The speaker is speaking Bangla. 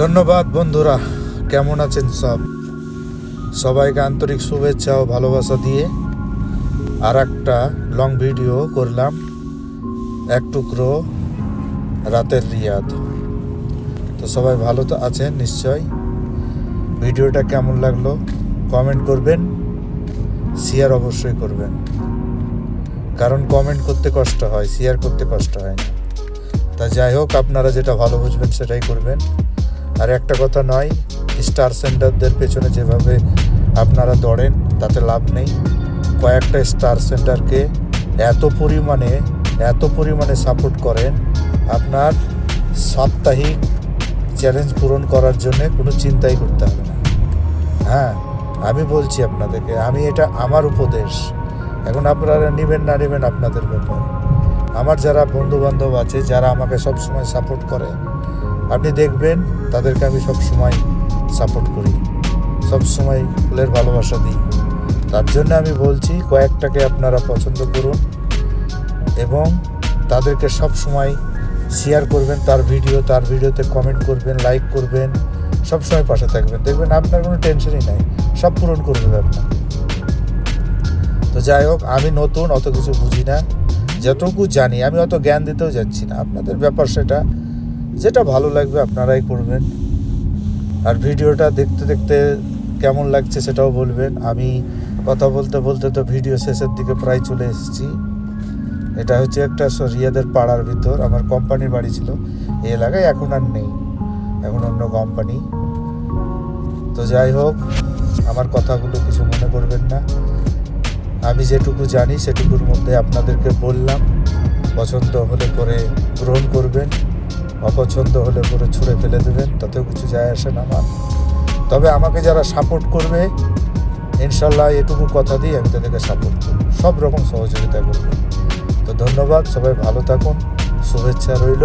ধন্যবাদ বন্ধুরা, কেমন আছেন সব? সবাইকে আন্তরিক শুভেচ্ছা ও ভালোবাসা দিয়ে আর একটা লং ভিডিও করলাম, এক টুকরো রাতের রিয়াদ। তো সবাই ভালো তো আছেন? নিশ্চয় ভিডিওটা কেমন লাগল? কমেন্ট করবেন শেয়ার অবশ্যই করবেন। কারণ কমেন্ট করতে কষ্ট হয় শেয়ার করতে কষ্ট হয় না। তা যাই হোক, আপনারা যেটা ভালো বুঝবেন সেটাই করবেন। আর একটা কথা নয় স্টার সেন্টারদের পেছনে যেভাবে আপনারা দৌড়েন, তাতে লাভ নেই। কয়েকটা স্টার সেন্টারকে এত পরিমাণে এত পরিমাণে সাপোর্ট করেন, আপনার সাপ্তাহিক চ্যালেঞ্জ পূরণ করার জন্য কোনো চিন্তাই করতে হবে না। হ্যাঁ আমি বলছি আপনাদেরকে, আমি এটা আমার উপদেশ। এখন আপনারা নেবেন না নেবেন আপনাদের ব্যাপার। আমার যারা বন্ধু বান্ধব আছে, যারা আমাকে সব সময় সাপোর্ট করে আপনি দেখবেন, তাদেরকে আমি সব সময় সাপোর্ট করি। সব সময় ফুলের ভালোবাসা দিই। তার জন্য আমি বলছি, কয়েকটাকে আপনারা পছন্দ করুন এবং তাদেরকে সব সময় শেয়ার করবেন তার ভিডিও তার ভিডিওতে কমেন্ট করবেন লাইক করবেন সব সময় পাশে থাকবেন। দেখবেন আপনার কোনো টেনশনই নাই, সব পূরণ করে দেবে আপনার। তো যাই হোক, আমি নতুন, অত কিছু বুঝি না। যতটুকু জানি, আমি অত জ্ঞান দিতেও যাচ্ছি না। আপনাদের ব্যাপার সেটা যেটা ভালো লাগবে আপনারাই করবেন। আর ভিডিওটা দেখতে দেখতে কেমন লাগছে সেটাও বলবেন। আমি কথা বলতে বলতে তো ভিডিও শেষের দিকে প্রায় চলে এসেছি। এটা হচ্ছে একটা রিয়াদের পাড়ার ভিতর। আমার কোম্পানির বাড়ি ছিল। এই এলাকায় এখন আর নেই। এখন অন্য কোম্পানি। তো যাই হোক, আমার কথাগুলো কিছু মনে করবেন না। আমি যেটুকু জানি সেটুকুর মধ্যে আপনাদেরকে বললাম। পছন্দ হলে পরে গ্রহণ করবেন। অপছন্দ হলে পরে ছুঁড়ে ফেলে দেবেন, তাতেও কিছু যায় আসে না আমার তবে আমাকে যারা সাপোর্ট করবে ইনশাল্লাহ এটুকু কথা দিয়ে আমি তাদেরকে সাপোর্ট করব। সব রকম সহযোগিতা করব। তো ধন্যবাদ, সবাই ভালো থাকুন, শুভেচ্ছা রইল।